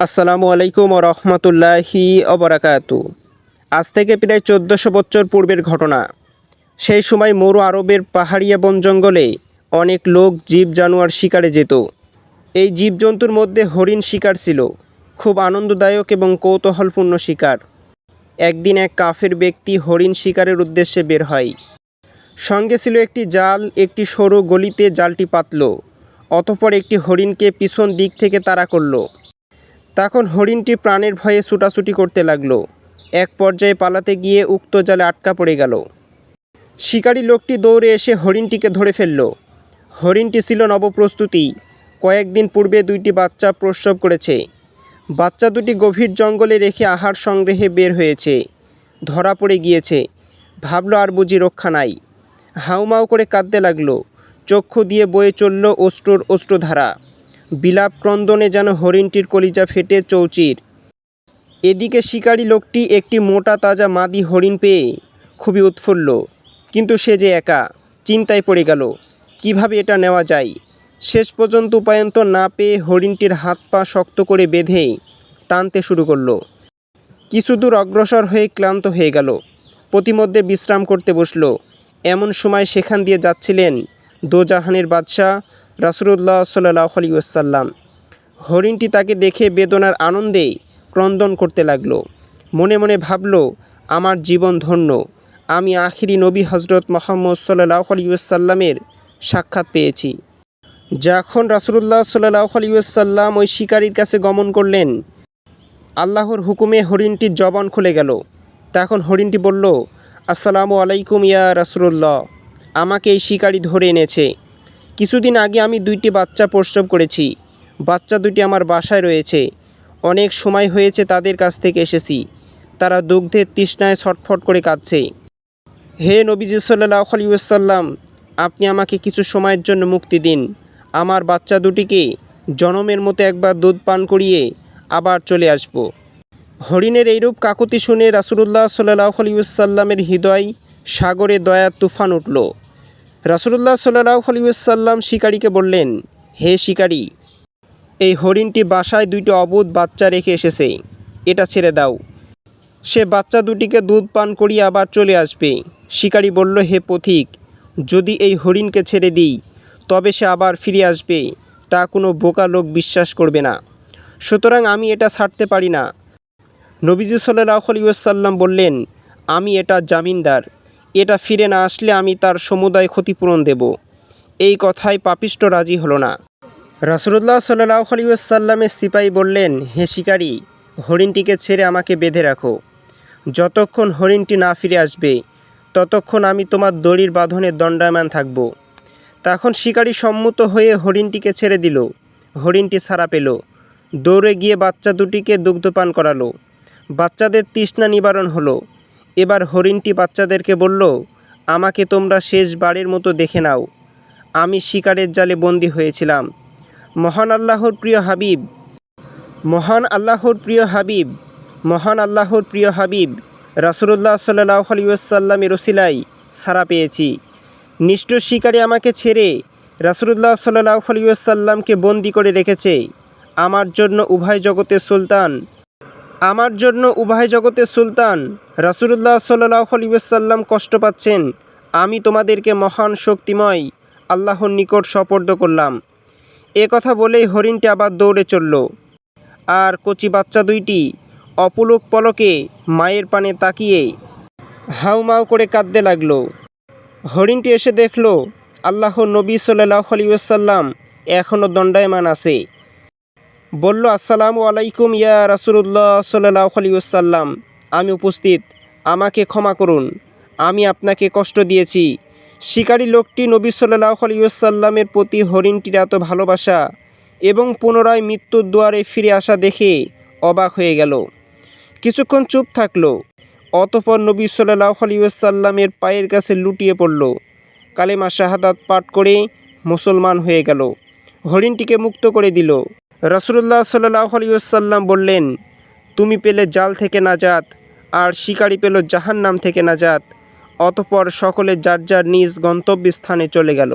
আসসালামু আলাইকুম ও রহমতুল্লাহি অবরাকাতু আজ থেকে প্রায় চোদ্দোশো বছর পূর্বের ঘটনা। সেই সময় মরু আরবের পাহাড়িয়া বন জঙ্গলে অনেক লোক জীব জানোয়ার শিকারে যেত। এই জীবজন্তুর মধ্যে হরিণ শিকার ছিল, খুব আনন্দদায়ক এবং কৌতূহলপূর্ণ শিকার। একদিন এক কাফের ব্যক্তি হরিণ শিকারের উদ্দেশ্যে বের হয়। সঙ্গে ছিল একটি জাল, একটি সরু গলিতে জালটি পাতল, অতপর একটি হরিণকে পিছন দিক থেকে তাড়া করল। তখন হরিণটি প্রাণের ভয়ে ছুটাছুটি করতে লাগল। এক পর্যায়ে পালাতে গিয়ে উক্ত জালে আটকা পড়ে গেল। শিকারী লোকটি দৌড়ে এসে হরিণটিকে ধরে ফেলল। হরিণটি ছিল নবপ্রস্তুতি। কয়েকদিন পূর্বে দুইটি বাচ্চা প্রসব করেছে। বাচ্চা দুটি গভীর জঙ্গলে রেখে আহার সংগ্রহে বের হয়েছে। ধরা পড়ে গিয়েছে। ভাবল আর বুঝি রক্ষা নাই। হাউমাউ করে কাঁদতে লাগল। চক্ষু দিয়ে বয়ে চলল অষ্ট্রর অষ্টধারা বিলাপ ক্রন্দনে যেন হরিণটির কলিজা ফেটে চৌচির। এদিকে শিকারী লোকটি একটি মোটা তাজা মাদি হরিণ পেয়ে খুবই উৎফুল্ল। কিন্তু সে যে একা, চিন্তায় পড়ে গেল, কীভাবে এটা নেওয়া যায়? শেষ পর্যন্ত উপায়ন্ত না পেয়ে হরিণটির হাত পা শক্ত করে বেঁধে টানতে শুরু করল। কিছু দূর অগ্রসর হয়ে ক্লান্ত হয়ে গেল। প্রতিমধ্যে বিশ্রাম করতে বসল। এমন সময় সেখান দিয়ে যাচ্ছিলেন দোজাহানের বাদশাহ রাসুলুল্লাহ সাল্লাহ আলী ওসাল্লাম হরিণটি তাকে দেখে বেদনার আনন্দে ক্রন্দন করতে লাগল। মনে মনে ভাবল, আমার জীবন ধন্য। আমি আখিরি নবী হজরত মোহাম্মদ সাল্লাহ আলী ওসাল্লামের সাক্ষাৎ পেয়েছি। যখন রাসুলুল্লাহ সাল্লাহ আলী ওসাল্লাম ওই শিকারীর কাছে গমন করলেন, আল্লাহর হুকুমে হরিণটির জবান খুলে গেল। তখন হরিণটি বলল, আসসালামু আলাইকুম ইয়া রাসুলুল্লাহ। আমাকে এই শিকারি ধরে এনেছে। কিছুদিন আগে আমি দুইটি বাচ্চা প্রসব করেছি। বাচ্চা দুটি আমার বাসায় রয়েছে। অনেক সময় হয়েছে তাদের কাছ থেকে এসেছি। তারা দুগ্ধের তৃষ্ণায় ছটফট করে কাঁদছে। হে নবীজি সাল্লাহ আলিউসাল্লাম আপনি আমাকে কিছু সময়ের জন্য মুক্তি দিন। আমার বাচ্চা দুটিকে জনমের মতো একবার দুধ পান করিয়ে আবার চলে আসব। হরিণের এইরূপ কাকুতি শুনে রাসুলুল্লাহ সাল্লাহ আলিউসাল্লামের হৃদয় সাগরে দয়ার তুফান উঠল। রাসুলুল্লাহ সাল্লাহ আলিউসাল্লাম শিকারীকে বললেন, হে শিকারী, এই হরিণটি বাসায় দুইটি অবুধ বাচ্চা রেখে এসেছে, এটা ছেড়ে দাও। সে বাচ্চা দুটিকে দুধ পান করিয়ে আবার চলে আসবে। শিকারী বলল, হে পথিক, যদি এই হরিণকে ছেড়ে দিই, তবে সে আবার ফিরে আসবে, তা কোনো বোকা লোক বিশ্বাস করবে না। সুতরাং আমি এটা ছাড়তে পারি না। নবীজি সাল্লাহ আলিউসাল্লাম বললেন, আমি এটা জামিনদার এটা ফিরে না আসলে আমি তার সমুদায় ক্ষতিপূরণ দেব। এই কথায় পাপিষ্ট রাজি হলো না। রাসুলুল্লাহ সাল্লাহ আলিউসাল্লামের সিপাহী বললেন, হে শিকারী, হরিণটিকে ছেড়ে আমাকে বেঁধে রাখো। যতক্ষণ হরিণটি না ফিরে আসবে, ততক্ষণ আমি তোমার দড়ির বাঁধনে দণ্ডায়মান থাকব। তখন শিকারী সম্মত হয়ে হরিণটিকে ছেড়ে দিল। হরিণটি ছাড়া পেল। দৌড়ে গিয়ে বাচ্চা দুটিকে দুগ্ধপান করালো। বাচ্চাদের তৃষ্ণা নিবারণ হলো। এবার হরিণটি বাচ্চাদেরকে বলল, আমাকে তোমরা শেষ শেষবারের মতো দেখে নাও। আমি শিকারের জালে বন্দী হয়েছিলাম। মহান আল্লাহর প্রিয় হাবিব, মহান আল্লাহর প্রিয় হাবিব, মহান আল্লাহর প্রিয় হাবিব, রাসুলুল্লাহ সাল্লাহ আলিউসাল্লামের রসিলাই সারা পেয়েছি। নিষ্ঠুর শিকারী আমাকে ছেড়ে রাসুলুল্লাহ সাল্লাহ আলিউসাল্লামকে বন্দি করে রেখেছে। আমার জন্য উভয় জগতের সুলতান আমার জন্য উভয় জগতের সুলতান। রাসুলুল্লাহ সাল্লাহ কষ্ট পাচ্ছেন। আমি তোমাদেরকে মহান শক্তিময়, আল্লাহর নিকট সপর্দ করলাম। এ কথা বলেই হরিণটি আবার দৌড়ে চলল। আর কচি বাচ্চা দুইটি অপুলক পলকে মায়ের পানে তাকিয়ে হাউমাউ করে কাঁদতে লাগল। হরিণটি এসে দেখল আল্লাহ নবী সাল্লাহ আলিউসাল্লাম এখনও দণ্ডায়মান আছে। বলল, আসসালামু আলাইকুম ইয়া রাসুলুল্লাহ সাল্লাহ আলিউসাল্লাম আমি উপস্থিত। আমাকে ক্ষমা করুন। আমি আপনাকে কষ্ট দিয়েছি। শিকারী লোকটি নবী সাল্লাহ আলিউসাল্লামের প্রতি হরিণটির এত ভালোবাসা এবং পুনরায় মৃত্যুর দুয়ারে ফিরে আসা দেখে অবাক হয়ে গেল। কিছুক্ষণ চুপ থাকল। অতপর নবী সাল্লাহ আলিউসাল্লামের পায়ের কাছে লুটিয়ে পড়ল। কালেমা শাহাদাত পাঠ করে মুসলমান হয়ে গেল। হরিণটিকে মুক্ত করে দিল। রসুল্লাহ সাল্লাহ আলিয়াল্লাম বললেন, তুমি পেলে জাল থেকে নাজাত আর শিকারী পেল জাহান্নাম থেকে নাজাত, অতপর সকলে যার যার নিজ গন্তব্যস্থানে চলে গেল।